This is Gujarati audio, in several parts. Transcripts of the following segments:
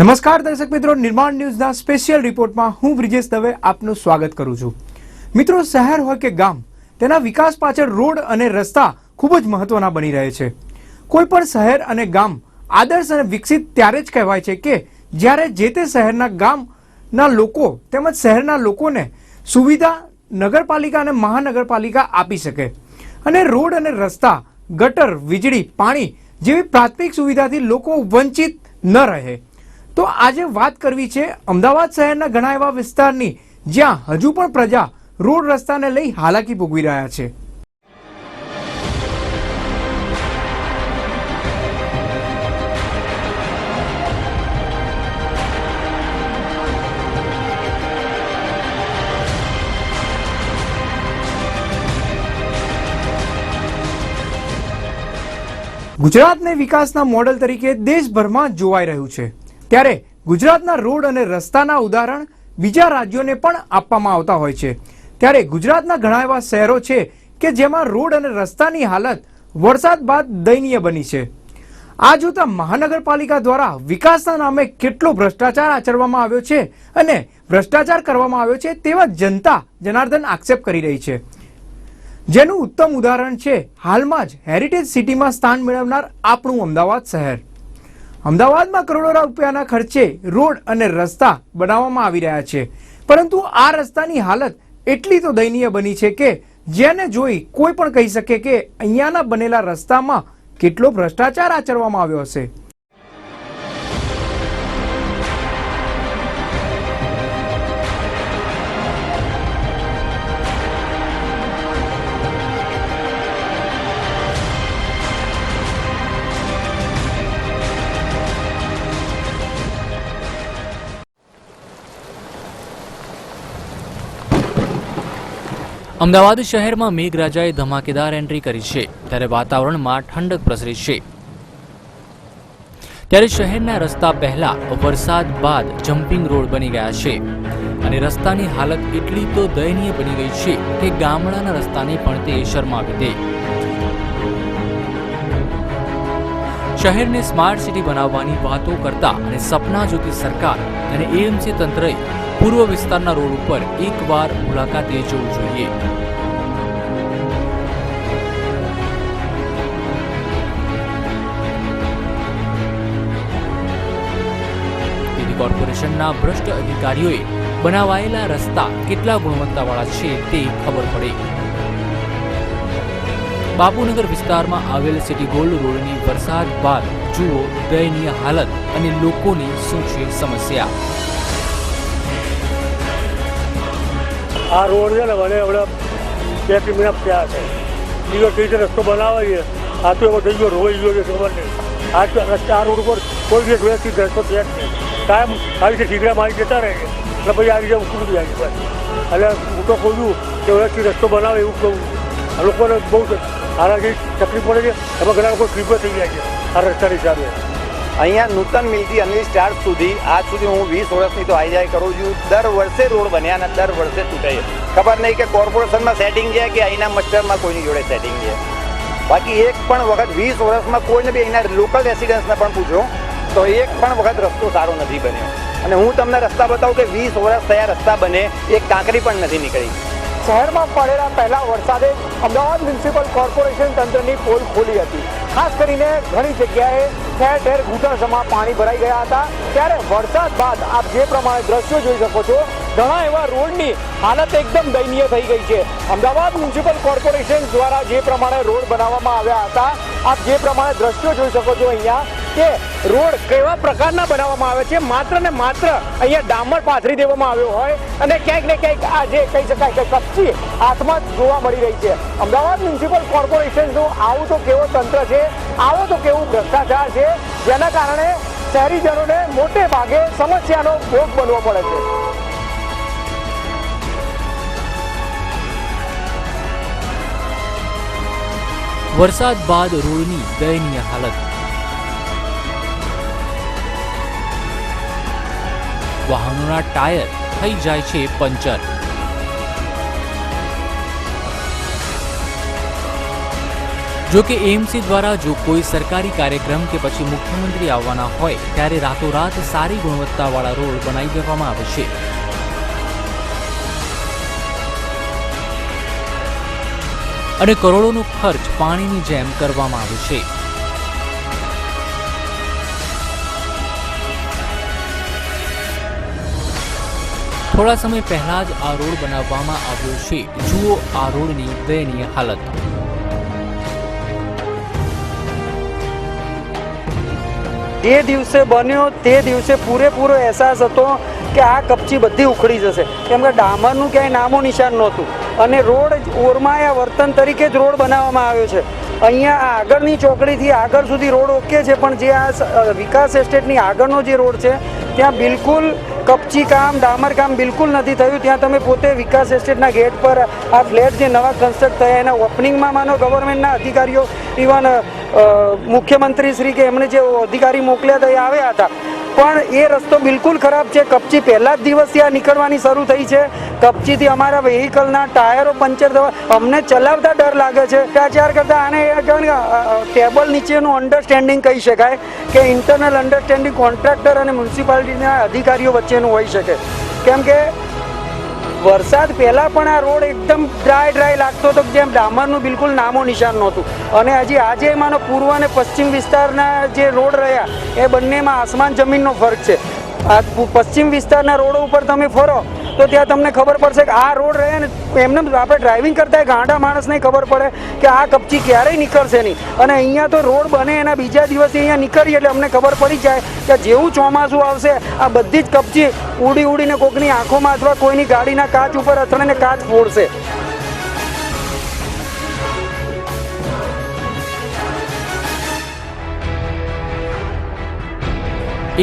નમસ્કાર દર્શક મિત્રો, નિર્માણ ન્યૂઝના સ્પેશિયલ રિપોર્ટમાં હું બ્રિજેશ દવે આપનું સ્વાગત કરું છું. મિત્રો, શહેર હોય કે ગામ, તેના વિકાસ પાછળ રોડ અને રસ્તા ખૂબ જ મહત્વના બની રહે છે. કોઈ પણ શહેર અને ગામ આદર્શ અને વિકસિત ત્યારે જ કહેવાય છે કે જ્યારે જે તે શહેરના ગામના લોકો તેમજ શહેરના લોકોને સુવિધા નગરપાલિકા અને મહાનગરપાલિકા આપી શકે અને રોડ અને રસ્તા, ગટર, વીજળી, પાણી જેવી પ્રાથમિક સુવિધાથી લોકો વંચિત ન રહે. તો આજે વાત કરવી છે અમદાવાદ શહેરના ઘણા એવા વિસ્તારની, જ્યાં હજુ પણ પ્રજા રોડ રસ્તાને લઈ હાલાકી ભોગવી રહ્યા છે. ગુજરાતને વિકાસના મોડેલ તરીકે દેશભરમાં જોવાઈ રહ્યું છે. ત્યારે ગુજરાતના રોડ અને રસ્તાના ઉદાહરણ બીજા રાજ્યોને પણ આપવામાં આવતા હોય છે. ત્યારે ગુજરાતના ઘણા એવા શહેરો છે કે જેમાં રોડ અને રસ્તાની હાલત વરસાદ બાદ દયનીય બની છે. આ જોતા મહાનગરપાલિકા દ્વારા વિકાસના નામે કેટલો ભ્રષ્ટાચાર આચરવામાં આવ્યો છે અને ભ્રષ્ટાચાર કરવામાં આવ્યો છે તેવા જનતા જનાર્દન આક્ષેપ કરી રહી છે. જેનું ઉત્તમ ઉદાહરણ છે, હાલમાં જ હેરિટેજ સિટીમાં સ્થાન મેળવનાર આપણું અમદાવાદ શહેર. અમદાવાદમાં કરોડો રૂપિયાના ખર્ચે રોડ અને રસ્તા બનાવવામાં આવી રહ્યા છે. પરંતુ આ રસ્તાની હાલત એટલી તો દયનીય બની છે કે જેને જોઈ કોઈ પણ કહી શકે કે અહીંયાના બનેલા રસ્તામાં કેટલો ભ્રષ્ટાચાર આચરવામાં આવ્યો હશે. અમદાવાદ શહેરમાં મેઘરાજાએ ધમાકેદાર એન્ટ્રી કરી છે, ત્યારે વાતાવરણમાં ઠંડક પ્રસરી છે. ત્યારે શહેરના રસ્તા પહેલા વરસાદ બાદ જમ્પિંગ રોડ બની ગયા છે અને રસ્તાની હાલત એટલી તો દયનીય બની ગઈ છે કે ગામડાના રસ્તાને પણ તે શરમાવી દે. શહેરને સ્માર્ટ સિટી બનાવવાની વાતો કરતા અને સપના જોતી સરકાર અને એએમસી તંત્રએ પૂર્વ વિસ્તારના રોડ ઉપર એકવાર મુલાકાતે જવું જોઈએ. તેથી કોર્પોરેશનના ભ્રષ્ટ અધિકારીઓએ બનાવાયેલા રસ્તા કેટલા ગુણવત્તાવાળા છે તે ખબર પડે. બાપુનગર વિસ્તારમાં આવેલ સિટી ગોલ્ડ રોડની વરસાદ બાદ જુઓ દયનીય હાલત અને લોકોની શું છે સમસ્યા. આ રોડ છે ને મને હમણાં બે ત્રણ મહિના થયા છે. બીજો કઈ રસ્તો બનાવે છે આ તો એવો થઈ ગયો, રોઈ ગયો છે, ખબર નહીં. આ તો રસ્તા, આ રોડ ઉપર કોઈ બી વ્યક્તિ રસ્તો થયા જ નહીં. કાયમ આવી રીતે ઠીકરા મારી જતા રહે છે. એટલે પછી આવી રીતે ઉકળું જાય છે એટલે હું તો કહું છું કે વ્યક્તિ રસ્તો બનાવે એવું કહું લોકોને બહુ આનાથી તકલીફ પડે છે, એમાં ઘણા લોકો ટ્રીપો થઈ જાય છે આ રસ્તાની સામે અહીંયા નૂતન મિલથી અનલી સ્ટાર્ટ સુધી, આજ સુધી હું વીસ વર્ષની તો આઈ જાય કરું છું. દર વર્ષે રોડ બન્યા અને દર વર્ષે તૂટે છે. ખબર નહીં કે કોર્પોરેશનમાં સેટિંગ છે કે અહીંના મસ્ટરમાં કોઈની જોડે સેટિંગ છે. બાકી એક પણ વખત વીસ વર્ષમાં કોઈને બી અહીંના લોકલ રેસિડન્સને પણ પૂછો, તો એક પણ વખત રસ્તો સારો નથી બન્યો. અને હું તમને રસ્તા બતાવું કે વીસ વર્ષ થયા રસ્તા બને, એક કાંકરી પણ નથી નીકળી. શહેરમાં પડેલા પહેલા વરસાદે અમદાવાદ મ્યુનિસિપલ કોર્પોરેશન તંત્રની પોલ ખોલી હતી. ખાસ કરીને ઘણી જગ્યાએ ઠેર ઠેર ઘૂંટણસમાં પાણી ભરાઈ ગયા હતા. ત્યારે વરસાદ બાદ આપ જે પ્રમાણે દ્રશ્યો જોઈ શકો છો, ઘણા એવા રોડની હાલત એકદમ દયનીય થઈ ગઈ છે. અમદાવાદ મ્યુનિસિપલ કોર્પોરેશન દ્વારા જે પ્રમાણે રોડ બનાવવામાં આવ્યા હતા, આપ જે પ્રમાણે દ્રશ્યો જોઈ શકો છો અહીંયા કે રોડ કેવા પ્રકારના બનાવવામાં આવે છે? માત્ર ને માત્ર અહીંયા ડામર પાથરી દેવામાં આવ્યો હોય અને ક્યાંક ને ક્યાંક આ જે કહી શકાય કે કચ્છી હાથમાં જોવા મળી રહી છે. અમદાવાદ મ્યુનિસિપલ કોર્પોરેશનનું આવું તો કેવો તંત્ર છે? આવો તો કેવું ભ્રષ્ટાચાર છે? જેના કારણે શહેરીજનોને મોટે ભાગે સમસ્યાનો ભોગ બનવો પડે છે. વરસાદ બાદ રોડની દયનીય હાલત વાહનોના ટાયર થઈ જાય છે પંચર. જો કે એએમસી દ્વારા જો કોઈ સરકારી કાર્યક્રમ કે પછી મુખ્યમંત્રી આવવાના હોય, ત્યારે રાતોરાત સારી ગુણવત્તાવાળા રોડ બનાવી દેવામાં આવે છે. અને કરોડોનો ખર્ચ પાણીની જેમ કરવામાં આવે છે. થોડા સમય પહેલા જ આ રોડ બનાવવામાં આવ્યો છે. જુઓ આ રોડની દયનીય હાલત. એ દિવસે બન્યો તે દિવસે પૂરેપૂરો અહેસાસ હતો કે આ કપચી બધી ઉખડી જશે. કેમ કે ડામરનું ક્યાંય નામો નિશાન નહોતું. અને રોડ ઓરમાયા વર્તન તરીકે જ રોડ બનાવવામાં આવ્યો છે. અહીંયા આગળની ચોકડીથી આગળ સુધી રોડ ઓકે છે, પણ જે આ વિકાસ એસ્ટેટની આગળનો જે રોડ છે, ત્યાં બિલકુલ કપચી કામ, ડામર કામ બિલકુલ નથી થયું. ત્યાં તમે પોતે વિકાસ એસ્ટેટના ગેટ પર આ ફ્લેટ જે નવા કન્સ્ટ્રક્ટ થયા, એના ઓપનિંગમાં માનો ગવર્મેન્ટના અધિકારીઓ ઇવન મુખ્યમંત્રી શ્રી કે એમણે જે અધિકારી મોકલ્યા હતા, એ આવ્યા હતા. પણ એ રસ્તો બિલકુલ ખરાબ છે. કપચી પહેલા જ દિવસથી આ નીકળવાની શરૂ થઈ છે. કપચીથી અમારા વેહિકલના ટાયરો પંચર થવા અમને ચલાવતા ડર લાગે છે. ભ્રષ્ટાચાર કરતા આને કહેવાય ટેબલ નીચેનું અન્ડરસ્ટેન્ડિંગ કહી શકાય કે ઇન્ટરનલ અન્ડરસ્ટેન્ડિંગ કોન્ટ્રાક્ટર અને મ્યુનિસિપાલિટીના અધિકારીઓ વચ્ચેનું હોઈ શકે. કેમ કે વરસાદ પહેલા પણ આ રોડ એકદમ ડ્રાય ડ્રાય લાગતો હતો જેમ ડામરનું બિલકુલ નામો નિશાન નહોતું. અને હજી આજે માનો પૂર્વ અને પશ્ચિમ વિસ્તારના જે રોડ રહ્યા, એ બંનેમાં આસમાન જમીનનો ફરક છે. આ પશ્ચિમ વિસ્તારના રોડો ઉપર તમે ફરો તો ત્યાં તમને ખબર પડશે કે આ રોડ રહે ને એમને આપણે ડ્રાઇવિંગ કરતા ગાંડા માણસને ખબર પડે કે આ કપચી ક્યારેય નીકળશે નહીં. અને અહીંયા તો રોડ બને એના બીજા દિવસે અહીંયા નીકળીએ એટલે અમને ખબર પડી જાય કે જેવું ચોમાસું આવશે, આ બધી જ કપચી ઉડી ઉડીને કોકની આંખોમાં અથવા કોઈની ગાડીના કાચ ઉપર અથડાઈને કાચ ફોડશે.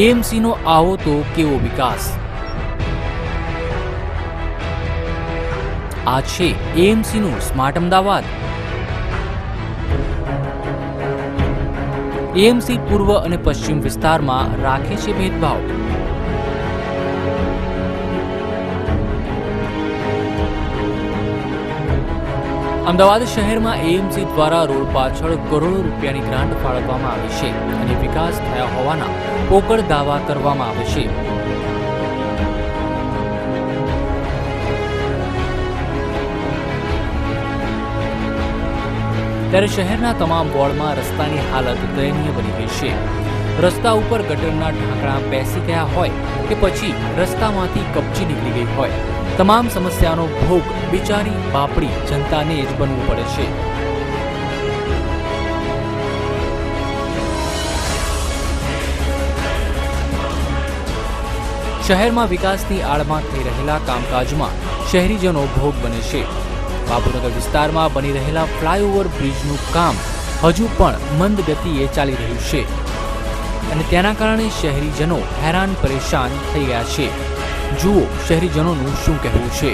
એએમસીનો આવો તો કેવો વિકાસ? આ છે એએમસીનું સ્માર્ટ અમદાવાદ. એએમસી પૂર્વ અને પશ્ચિમ વિસ્તારમાં રાખે છે ભેદભાવ. અમદાવાદ શહેરમાં એએમસી દ્વારા રોડ પાછળ કરોડો રૂપિયાની ગ્રાન્ટ ફાળવવામાં આવી છે અને વિકાસ થયા હોવાના પોકળ દાવા કરવામાં આવે છે. ત્યારે શહેરના તમામ વોર્ડમાં રસ્તાની હાલત દયનીય બની ગઈ છે. રસ્તા ઉપર ગટરના ઢાંકણા બેસી ગયા હોય કે પછી રસ્તામાંથી કપચી નીકળી ગઈ હોય. તમામ સમસ્યાનો ભોગ બિચારી બાપડી જનતાને જ બનવું પડે છે. શહેરમાં વિકાસની આડમાં થઈ રહેલા કામકાજમાં શહેરીજનો ભોગ બને છે. બાપુનગર વિસ્તારમાં બની રહેલા ફ્લાયઓવર બ્રિજનું કામ હજુ પણ મંદ ગતિએ ચાલી રહ્યું છે. અને તેના કારણે શહેરીજનો હેરાન પરેશાન થઈ ગયા છે. જુઓ શહેરીજનોનું શું કહેવું છે.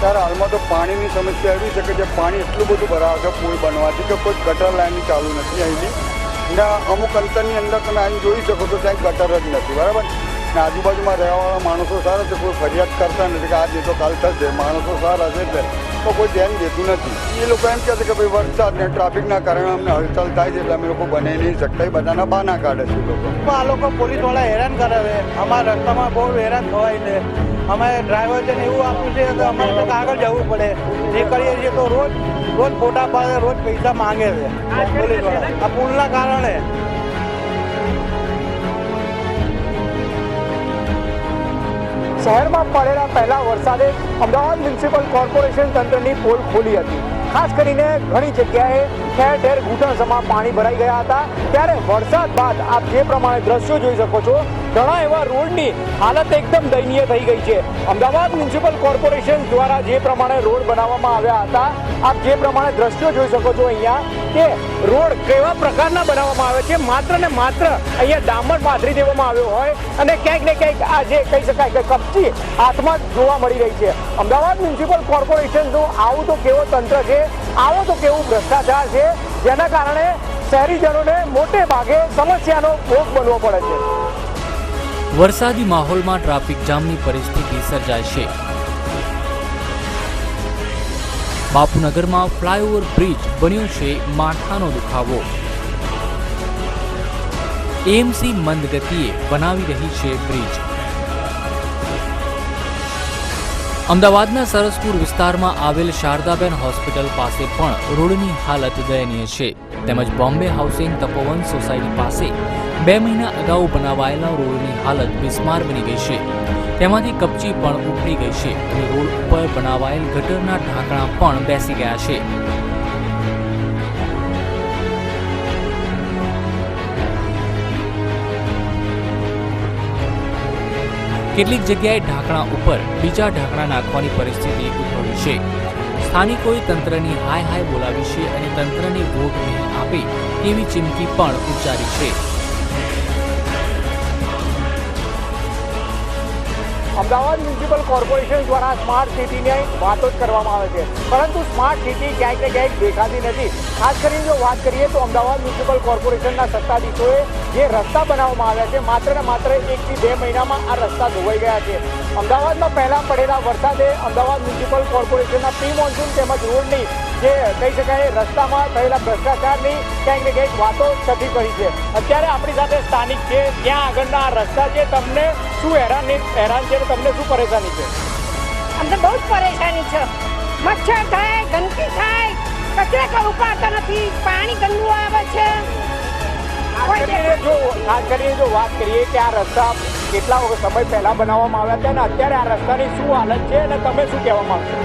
ત્યારે હાલમાં તો પાણીની સમસ્યા એવી છે કે જે પાણી એટલું બધું ભરાવે છે, પુલ બનવાથી, કે કોઈ ગટર લાઈન ચાલુ નથી અહીંની ને અમુક અંતરની અંદર તમે અહીં જોઈ શકો તો ત્યાં ગટર જ નથી બરાબર? ને આજુબાજુમાં રહેવાવાળા માણસો સારા છે, કોઈ ફરિયાદ કરતા નથી કે આ નહીં તો કાલ થશે. માણસો સારા છે એટલે તો કોઈ ધ્યાન દેતું નથી. એ લોકો એમ કહે છે કે ભાઈ વરસાદ ને ટ્રાફિકના કારણે અમને હલચલ થાય છે એટલે અમે લોકો બને નહીં શકતા. એ બધાના બહાના કાઢે છે લોકો. આ લોકો પોલીસવાળા હેરાન કરે છે. અમારા રસ્તામાં બહુ હેરાન થવાય છે. અમે ડ્રાઈવર છે ને એવું આપ્યું છે કે અમારે તો આગળ જવું પડે. નીકળીએ છીએ તો રોજ રોજ ફોટા પાડે, રોજ પૈસા માંગે છે. આ પુલના કારણે. શહેરમાં પડેલા પહેલા વરસાદે અમદાવાદ મ્યુનિસિપલ કોર્પોરેશન તંત્રની પોલ ખોલી હતી. ખાસ કરીને ઘણી જગ્યાએ ઠેર ઠેર ઘૂંટણસમાં પાણી ભરાઈ ગયા હતા. ત્યારે વરસાદ બાદ આપ જે પ્રમાણે દ્રશ્યો જોઈ શકો છો, ઘણા એવા રોડની હાલત એકદમ દયનીય થઈ ગઈ છે. અમદાવાદ મ્યુનિસિપલ કોર્પોરેશન દ્વારા જે પ્રમાણે રોડ બનાવવામાં આવ્યા હતા, આપ જે પ્રમાણે દ્રશ્યો જોઈ શકો છો અહીંયા, કે રોડ કેવા પ્રકારના બનાવવામાં આવે છે. માત્ર ને માત્ર અહીંયા ડામર પાથરી દેવામાં આવ્યો હોય અને ક્યાંક ને ક્યાંક આ જે કહી શકાય કે કપચી હાથમાં જોવા મળી રહી છે. અમદાવાદ મ્યુનિસિપલ કોર્પોરેશનનું આવું તો કેવો તંત્ર છે? આવો તો કેવું ભ્રષ્ટાચાર છે? જેના કારણે શહેરીજનોને મોટે ભાગે સમસ્યાનો ભોગ બનવો પડે છે. વરસાદી માહોલમાં ટ્રાફિક જામની પરિસ્થિતિ સર્જાય છે. બાપુનગરમાં ફ્લાયઓવર બ્રિજ બન્યો છે માથાનો દુખાવો. એમસી મંદ ગતિએ બનાવી રહી છે બ્રિજ. અમદાવાદના સરસપુર વિસ્તારમાં આવેલ શારદાબેન હોસ્પિટલ પાસે પણ રોડની હાલત દયનીય છે. તેમજ બોમ્બે હાઉસિંગ તપોવન સોસાયટી પાસે બે મહિના અગાઉ બનાવાયેલા રોડની હાલત બિસ્માર બની ગઈ છે. તેમાંથી કપચી પણ ઉપડી ગઈ છે અને રોડ ઉપર બનાવાયેલ ગટરના ઢાંકણા પણ બેસી ગયા છે. કેટલીક જગ્યાએ ઢાંકણા ઉપર બીજા ઢાંકણા નાખવાની પરિસ્થિતિ ઉદ્ભવી છે. સ્થાનિકોએ તંત્રની હાય હાય બોલાવી છે અને તંત્રને વોટ નહીં આપે તેવી ચીમકી પણ ઉચ્ચારી છે. અમદાવાદ મ્યુનિસિપલ કોર્પોરેશન દ્વારા સ્માર્ટ સિટીની વાતો જ કરવામાં આવે છે. પરંતુ સ્માર્ટ સિટી ક્યાંક ને ક્યાંક દેખાતી નથી. ખાસ કરીને જો વાત કરીએ તો અમદાવાદ મ્યુનિસિપલ કોર્પોરેશનના સત્તાધીશોએ જે રસ્તા બનાવવામાં આવ્યા છે, માત્ર ને માત્ર એકથી બે મહિનામાં આ રસ્તા ધોવાઈ ગયા છે. અમદાવાદમાં પહેલા પડેલા વરસાદે અમદાવાદ મ્યુનિસિપલ કોર્પોરેશનના પ્રી મોન્સૂન તેમજ રોડની જે કહી શકાય રસ્તામાં થયેલા ભ્રષ્ટાચારની ક્યાંક ને ક્યાંક વાતો થતી કરી છે. અત્યારે આપણી સાથે સ્થાનિક છે. ત્યાં આગળના રસ્તા છે. તમને શું હેરાન હેરાન છે તમને શું પરેશાની છે? અમને બહુ જ પરેશાની છે. મચ્છર થાય ગંદકી થાય. કચરા કોઈ ઉપાડતા નથી. પાણી ગંદુ આવે છે. જો ખાસ કરીને જો વાત કરીએ કે આ રસ્તા કેટલા સમય પહેલા બનાવવામાં આવ્યા હતા અને અત્યારે આ રસ્તાની શું હાલત છે અને તમે શું કહેવા માંગશો?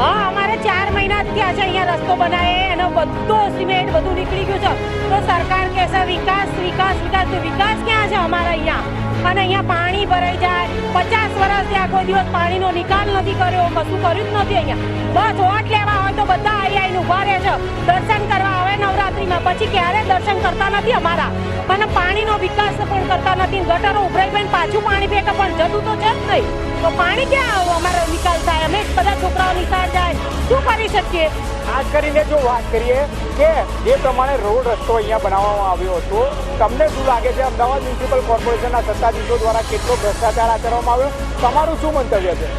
હા ચાર મહિના થયા છે, અહીંયા રસ્તો બનાવે એનો બધો સિમેન્ટ બધું નીકળી ગયું છે. તો સરકાર કહેશે વિકાસ વિકાસ વિકાસ. તો વિકાસ ક્યાં છે અમારા અહીંયા? અને અહીંયા પાણી ભરાઈ જાય. પચાસ વર્ષથી આખો દિવસ પાણીનો નિકાલ નથી કર્યો, કશું કર્યું જ નથી અહીંયા. બસ ઓટ લેવા હોય તો બધા અહીં આવીને ઊભા રહે છે દર્શન કરવા આવે નવરાત્રીમાં. પછી ક્યારે દર્શન કરતા નથી અમારા? પણ પાણીનો વિકાસ પણ કરતા નથી. ગટરો ઉભરાઈ પણ પાછું પાણી ફેંકે પણ જતું તો છે જ નહીં. તો પાણી ક્યાં આવું અમારો નિકાલ થાય? અમે બધા છોકરાઓ નિકાલ જાય. શું કરી શકીએ? ખાસ કરીને જો વાત કરીએ કે જે પ્રમાણે રોડ રસ્તો અહીંયા બનાવવામાં આવ્યો હતો તમને શું લાગે છે? અમદાવાદ મ્યુનિસિપલ કોર્પોરેશનના સત્તાધીશો દ્વારા કેટલો ભ્રષ્ટાચાર આચરવામાં આવ્યો? તમારું શું મંતવ્ય છે?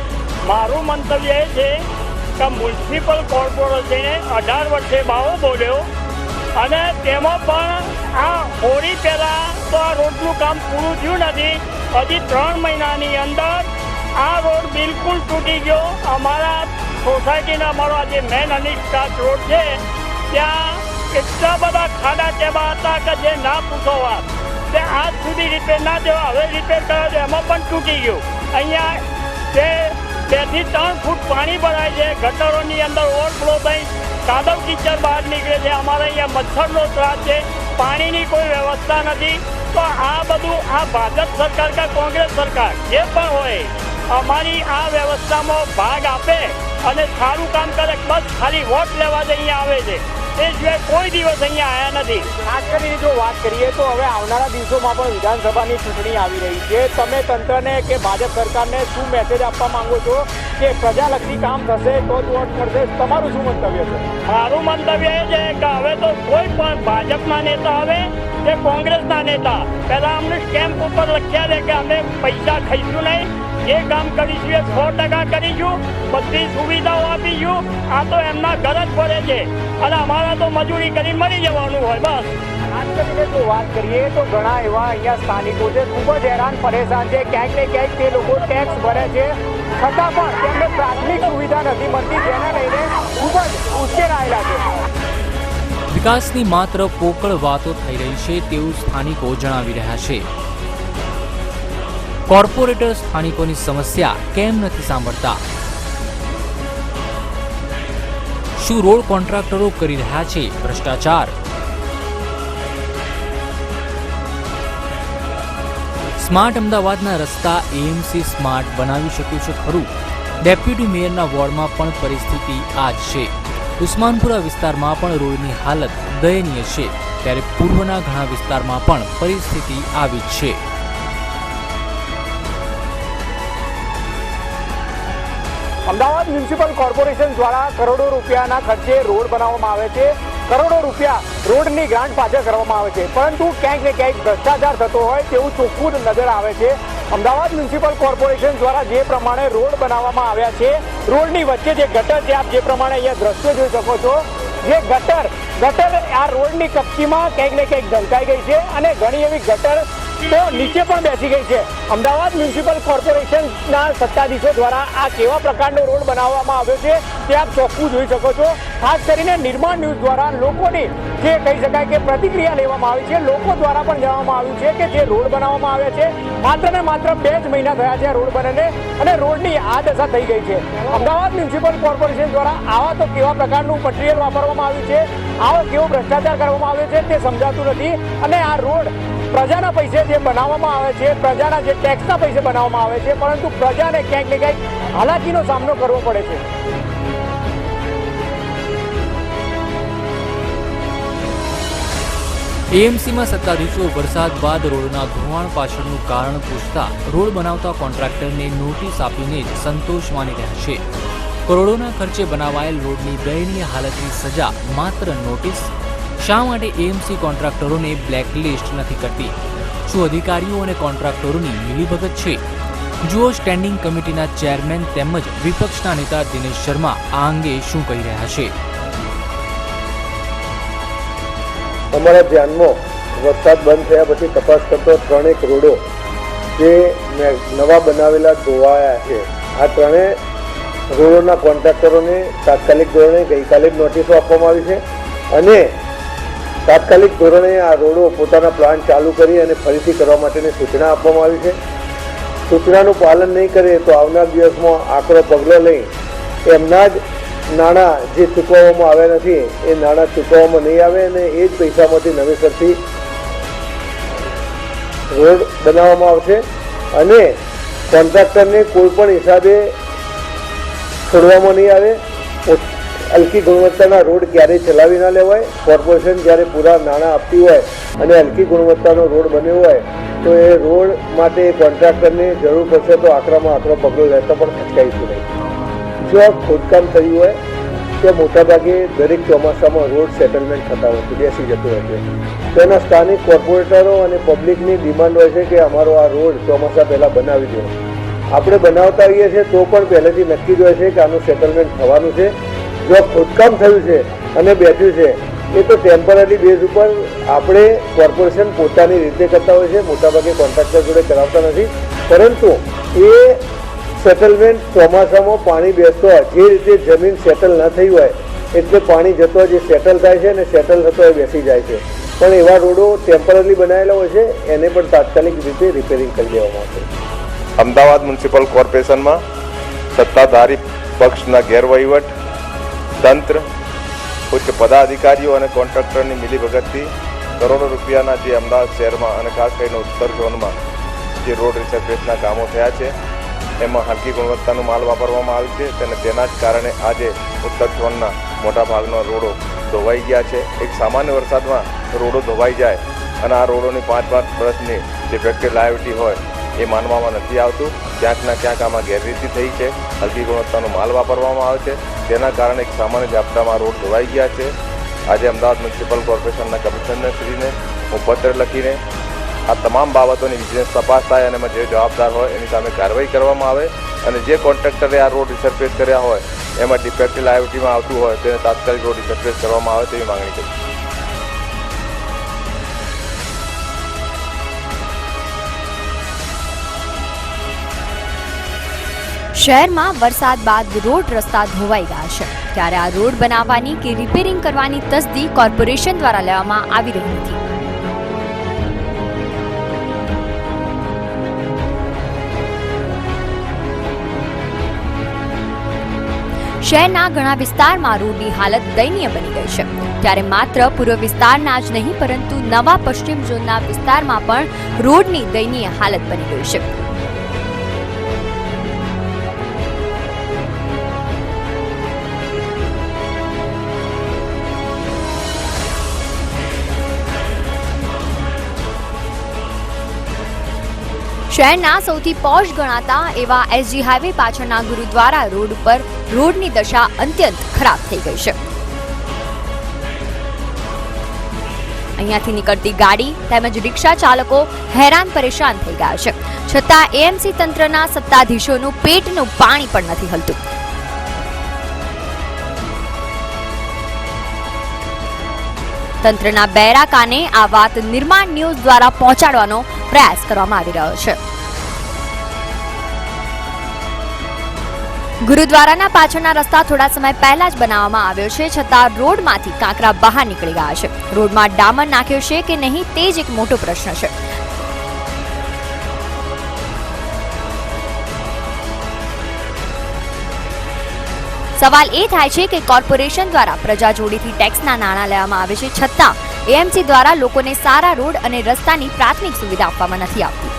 મારું મંતવ્ય એ છે કે મ્યુનિસિપલ કોર્પોરેશને અઢાર વર્ષે બાવો બોલ્યો. અને તેમાં પણ આ હોળી પહેલાં તો આ રોડનું કામ પૂરું થયું નથી. હજી ત્રણ મહિનાની અંદર આ રોડ બિલકુલ તૂટી ગયો. અમારા સોસાયટીના અમારો આજે જે મેન અનિષ્ટાત રોડ છે, ત્યાં એટલા બધા ખાડા ટેબા હતા કે જે ના પૂછો વાત. તે આજ સુધી રિપેર ના થયો. હવે રિપેર કર્યો તો એમાં પણ તૂટી ગયું. અહીંયા તે બેથી ત્રણ ફૂટ પાણી ભરાય છે. ગટરોની અંદર ઓવરફ્લો થઈ. કાદવ કિચડ બહાર નીકળે છે. અમારે અહીંયા મચ્છરનો ત્રાસ છે. પાણીની કોઈ વ્યવસ્થા નથી. તો આ બધું આ ભાજપ સરકાર કે કોંગ્રેસ સરકાર જે પણ હોય, અમારી આ વ્યવસ્થામાં ભાગ આપે અને સારું કામ કરે. બસ ખાલી વોટ લેવા જ અહીંયા આવે છે. એ સિવાય કોઈ દિવસ અહીંયા આવ્યા નથી. ખાસ કરીને જો વાત કરીએ તો હવે આવનારા દિવસોમાં પણ વિધાનસભાની ચૂંટણી આવી રહી છે. તમે તંત્રને કે ભાજપ સરકારને શું મેસેજ આપવા માંગો છો? કે પ્રજાલક્ષી કામ થશે તો જ વોટ મળશે? તમારું શું મંતવ્ય છે? મારું મંતવ્ય એ છે કે હવે તો કોઈ પણ ભાજપના નેતા આવે કે કોંગ્રેસના નેતા, પહેલા અમને સ્ટેમ્પ ઉપર લખ્યા છે કે અમે પૈસા ખાઈશું નહીં. જે કામ કરીશું એ સો ટકા કરીશું બધી સુવિધાઓ આપીશું આ તો એમના ઘર જ ફરે છે. અને અમારા તો મજૂરી કરીને મરી જવાનું હોય બસ. ખાસ કરીને જો વાત કરીએ તો ઘણા એવા અહીંયા સ્થાનિકો છે ખૂબ જ હેરાન પરેશાન છે. ક્યાંક ને ક્યાંક તે લોકો ટેક્સ ભરે છે. છતાં પણ તેમને પ્રાથમિક સુવિધા નથી મળતી જેના લઈને ખૂબ જ ઉશ્કેરાયેલા છે. વિકાસની માત્ર પોકળ વાતો થઈ રહી છે તેવું સ્થાનિકો જણાવી રહ્યા છે. કોર્પોરેટર સ્થાનિકોની સમસ્યા કેમ નથી સાંભળતા? શું રોડ કોન્ટ્રાક્ટરો કરી રહ્યા છે ભ્રષ્ટાચાર? સ્માર્ટ અમદાવાદના રસ્તા એએમસી સ્માર્ટ બનાવી શક્યું છે ખરું. ડેપ્યુટી મેયરના વોર્ડમાં પણ પરિસ્થિતિ આ જ છે. ઉસ્માનપુરા વિસ્તારમાં પણ રોડની હાલત દયનીય છે. ત્યારે પૂર્વના ઘણા વિસ્તારમાં પણ પરિસ્થિતિ આવી છે. અમદાવાદ મ્યુનિસિપલ કોર્પોરેશન દ્વારા કરોડો રૂપિયાના ખર્ચે રોડ બનાવવામાં આવે છે. કરોડો રૂપિયા રોડની ગ્રાન્ટ પાછળ કરવામાં આવે છે. પરંતુ ક્યાંક ને ક્યાંક ભ્રષ્ટાચાર થતો હોય તેવું ચોખ્ખું નજર આવે છે. અમદાવાદ મ્યુનિસિપલ કોર્પોરેશન દ્વારા જે પ્રમાણે રોડ બનાવવામાં આવ્યા છે, રોડની વચ્ચે જે ગટર છે, આપ જે પ્રમાણે અહીંયા દ્રશ્યો જોઈ શકો છો, જે ગટર ગટર આ રોડની કપચીમાં ક્યાંક ને ક્યાંક ઢંકાઈ ગઈ છે અને ઘણી એવી ગટર તો નીચે પણ બેસી ગઈ છે. અમદાવાદ મ્યુનિસિપલ કોર્પોરેશનના સત્તાધીશો દ્વારા આ કેવા પ્રકારનો રોડ બનાવવામાં આવ્યો છે તે આપ ચોખ્ખું જોઈ શકો છો. ખાસ કરીને નિર્માણ ન્યૂઝ દ્વારા લોકોની જે કહી શકાય કે પ્રતિક્રિયા લેવામાં આવી છે, લોકો દ્વારા પણ જણાવવામાં આવ્યું છે કે જે રોડ બનાવવામાં આવ્યા છે, માત્ર ને માત્ર બે જ મહિના થયા છે આ રોડ બને અને રોડની આ દશા થઈ ગઈ છે. અમદાવાદ મ્યુનિસિપલ કોર્પોરેશન દ્વારા આવા તો કેવા પ્રકારનું મટીરિયલ વાપરવામાં આવ્યું છે, આવો કેવો ભ્રષ્ટાચાર કરવામાં આવ્યો છે તે સમજાતું નથી અને આ રોડ પ્રજાના પૈસે જે બનાવવામાં આવે છે, પ્રજાના જે ટેક્સના પૈસે બનાવવામાં આવે છે, પરંતુ પ્રજાને ક્યાંક ને ક્યાંક હાલાકીનો સામનો કરવો પડે છે. એએમસીમાં સત્તાધીશો વરસાદ બાદ રોડના ધોવાણ પાછળનું કારણ પૂછતા રોડ બનાવતા કોન્ટ્રાક્ટરને નોટિસ આપીને જ સંતોષ માની રહ્યા છે. કરોડોના ખર્ચે બનાવાયેલ રોડની દયનીય હાલતની સજા માત્ર નોટિસ શા માટે એએમસી કોન્ટ્રાક્ટરોને બ્લેકલિસ્ટ નથી કરતી? શું અધિકારીઓ અને કોન્ટ્રાક્ટરોની મિલીભગત છે? જુઓ, સ્ટેન્ડિંગ કમિટીના ચેરમેન તેમજ વિપક્ષના નેતા દિનેશ શર્મા આ અંગે શું કહી રહ્યા છે? અમારા ધ્યાનમાં વરસાદ બંધ થયા પછી તપાસ કરતો ત્રણેક રોડો જે નવા બનાવેલા ધોવાયા છે. આ ત્રણેય રોડોના કોન્ટ્રાક્ટરોને તાત્કાલિક ધોરણે ગઈકાલે જ નોટિસો આપવામાં આવી છે. અને તાત્કાલિક ધોરણે આ રોડો પોતાના પ્લાન ચાલુ કરી અને ફરીથી કરવા માટેની સૂચના આપવામાં આવી છે. સૂચનાનું પાલન નહીં કરે તો આવનાર દિવસમાં આકરો પગલો લઈ એમના જ નાણાં જે ચૂકવવામાં આવ્યા નથી, એ નાણાં ચૂકવવામાં નહીં આવે અને એ જ પૈસામાંથી નવેસરથી રોડ બનાવવામાં આવશે અને કોન્ટ્રાક્ટરને કોઈ પણ હિસાબે છોડવામાં નહીં આવે. હલકી ગુણવત્તાના રોડ ક્યારેય ચલાવી ના લેવાય. કોર્પોરેશન જ્યારે પૂરા નાણાં આપતી હોય અને હલકી ગુણવત્તાનો રોડ બન્યો હોય, તો એ રોડ માટે કોન્ટ્રાક્ટરને જરૂર પડશે તો આકરામાં આકરો પગલો લેતા પણ અટકાઈશું નહીં. જો ખોદકામ થયું હોય, તો મોટાભાગે દરેક ચોમાસામાં રોડ સેટલમેન્ટ થતા હોય છે, બેસી જતું હોય છે. તેના સ્થાનિક કોર્પોરેટરો અને પબ્લિકની ડિમાન્ડ હોય છે કે અમારો આ રોડ ચોમાસા પહેલાં બનાવી દો. આપણે બનાવતા હોઈએ છીએ તો પણ પહેલેથી નક્કી જ હોય છે કે આનું સેટલમેન્ટ થવાનું છે. જો ખોદકામ થયું છે અને બેઠ્યું છે, એ તો ટેમ્પરરી બેઝ ઉપર આપણે કોર્પોરેશન પોતાની રીતે કરતા હોય છે, મોટાભાગે કોન્ટ્રાક્ટર જોડે કરાવતા નથી. પરંતુ એ સેટલમેન્ટ ચોમાસામાં પાણી બેસતો જે રીતે જમીન સેટલ ન થઈ હોય, એટલે પાણી જતો જે સેટલ થાય છે અને સેટલ થતો હોય બેસી જાય છે. પણ એવા રોડો ટેમ્પરરી બનાવેલા હોય છે, એને પણ તાત્કાલિક રીતે રિપેરિંગ કરી દેવામાં આવશે. અમદાવાદ મ્યુનિસિપલ કોર્પોરેશનમાં સત્તાધારી પક્ષના ગેરવહીવટ તંત્ર, ઉચ્ચ પદાધિકારીઓ અને કોન્ટ્રાક્ટરની મિલીભગતથી કરોડો રૂપિયાના જે અમદાવાદ શહેરમાં અને ખાસ કરીને ઉત્તર ઝોનમાં જે રોડ રિસર્ફેસના કામો થયા છે, એમાં હલકી ગુણવત્તાનો માલ વાપરવામાં આવે છે અને તેના જ કારણે આજે ઉત્તર ઝોનના મોટાભાગના રોડો ધોવાઈ ગયા છે. એક સામાન્ય વરસાદમાં રોડો ધોવાઈ જાય અને આ રોડોની પાંચ પાંચ વર્ષની જે ફેક્ટરી લાયબિલિટી હોય એ માનવામાં નથી આવતું. ક્યાંક ના ક્યાંક આમાં ગેરરીતિ થઈ છે. હલકી ગુણવત્તાનો માલ વાપરવામાં આવે છે. તેના કારણે એક સામાન્ય ઝાપટામાં રોડ ધોવાઈ ગયા છે. આજે અમદાવાદ મ્યુનિસિપલ કોર્પોરેશનના કમિશનરશ્રીને હું પત્ર લખીને આ તમામ બાબતોની વિજિલન્સ તપાસ થાય અને એમાં જે જવાબદાર હોય એની સામે કાર્યવાહી કરવામાં આવે અને જે કોન્ટ્રાક્ટરે આ રોડ રિસર્ફેસ કર્યા હોય, એમાં ડિફેક્ટિવ લાયબિલિટીમાં આવતું હોય, તેને તાત્કાલિક રોડ રિસર્ફેસ કરવામાં આવે તેવી માંગણી કરી. શહેરમાં વરસાદ બાદ રોડ રસ્તા ધોવાઈ ગયા છે. ત્યારે આ રોડ બનાવવાની કે રિપેરિંગ કરવાની તસદી કોર્પોરેશન દ્વારા લેવામાં આવી રહી નથી. શહેરના ઘણા વિસ્તારમાં રોડની હાલત દયનીય બની ગઈ છે. ત્યારે માત્ર પૂર્વ વિસ્તારના જ નહીં, પરંતુ નવા પશ્ચિમ ઝોનના વિસ્તારમાં પણ રોડની દયનીય હાલત બની ગઈ છે. શહેરના સૌથી પોશ ગણાતા એવા એસજી હાઈવે પાછળના ગુરુદ્વારા રોડ ઉપર રોડની દશા અત્યંત ખરાબ થઈ ગઈ છે. અહીંયાથી નીકળતી ગાડી તેમજ રિક્ષા ચાલકો હેરાન પરેશાન થઈ ગયા છે. છતાં એએમસી તંત્રના સત્તાધીશોનું પેટનું પાણી પણ નથી હલતું. તંત્રના બેરા કાને આ વાત નિર્માણ ન્યૂઝ દ્વારા પહોંચાડવાનો પ્રયાસ કરવામાં આવી રહ્યો છે. ગુરુદ્વારાના પાછળના રસ્તા થોડા સમય પહેલા જ બનાવવામાં આવ્યો છે, છતાં રોડમાંથી કાંકરા બહાર નીકળી ગયા છે. રોડમાં ડામર નાખ્યો છે કે નહીં તે જ એક મોટો પ્રશ્ન છે. સવાલ એ થાય છે કે કોર્પોરેશન દ્વારા પ્રજા જોડીથી ટેક્સના નાણાં લેવામાં આવે છે, છતાં એએમસી દ્વારા લોકોને સારા રોડ અને રસ્તાની પ્રાથમિક સુવિધા આપવામાં નથી આવતી.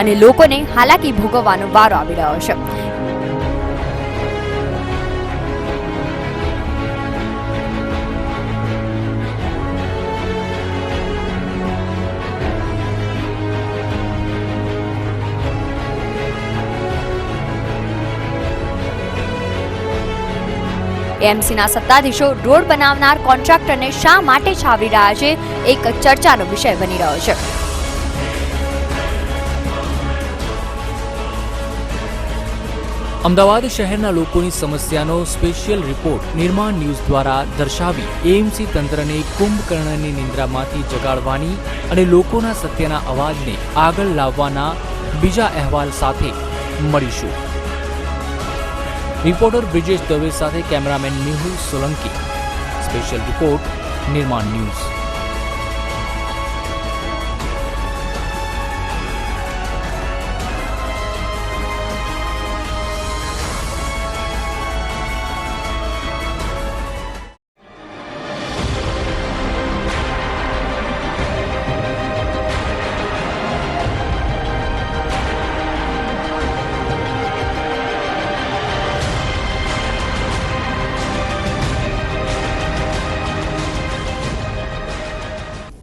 અને લોકોને હાલાકી ભોગવવાનો વારો આવી રહ્યો છે. એમસીના સત્તાધીશો રોડ બનાવનાર કોન્ટ્રાક્ટરને શા માટે છાવરી રહ્યા છે? એક ચર્ચાનો વિષય બની રહ્યો છે. અમદાવાદ શહેરના લોકોની સમસ્યાનો સ્પેશિયલ રિપોર્ટ નિર્માણ ન્યૂઝ દ્વારા દર્શાવી એએમસી તંત્રને કુંભકર્ણની નિંદ્રામાંથી જગાડવાની અને લોકોના સત્યના અવાજને આગળ લાવવાના બીજા અહેવાલ સાથે મળીશું. રિપોર્ટર બ્રિજેશ દવે સાથે cameraman Mehul Solanki. Special report Nirman news.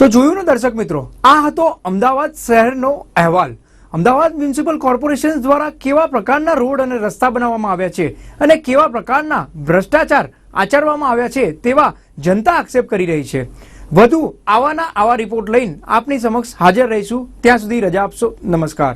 તો જોયું ને દર્શક મિત્રો? આ હતો અમદાવાદ શહેરનો અહેવાલ. અમદાવાદ મ્યુનિસિપલ કોર્પોરેશન દ્વારા કેવા પ્રકારના રોડ અને રસ્તા બનાવવામાં આવ્યા છે અને કેવા પ્રકારના ભ્રષ્ટાચાર આચરવામાં આવ્યા છે તેવા જનતા આક્ષેપ કરી રહી છે. વધુ આવાના આવા રિપોર્ટ લઈને આપની સમક્ષ હાજર રહીશું. ત્યાં સુધી રજા આપશો. નમસ્કાર.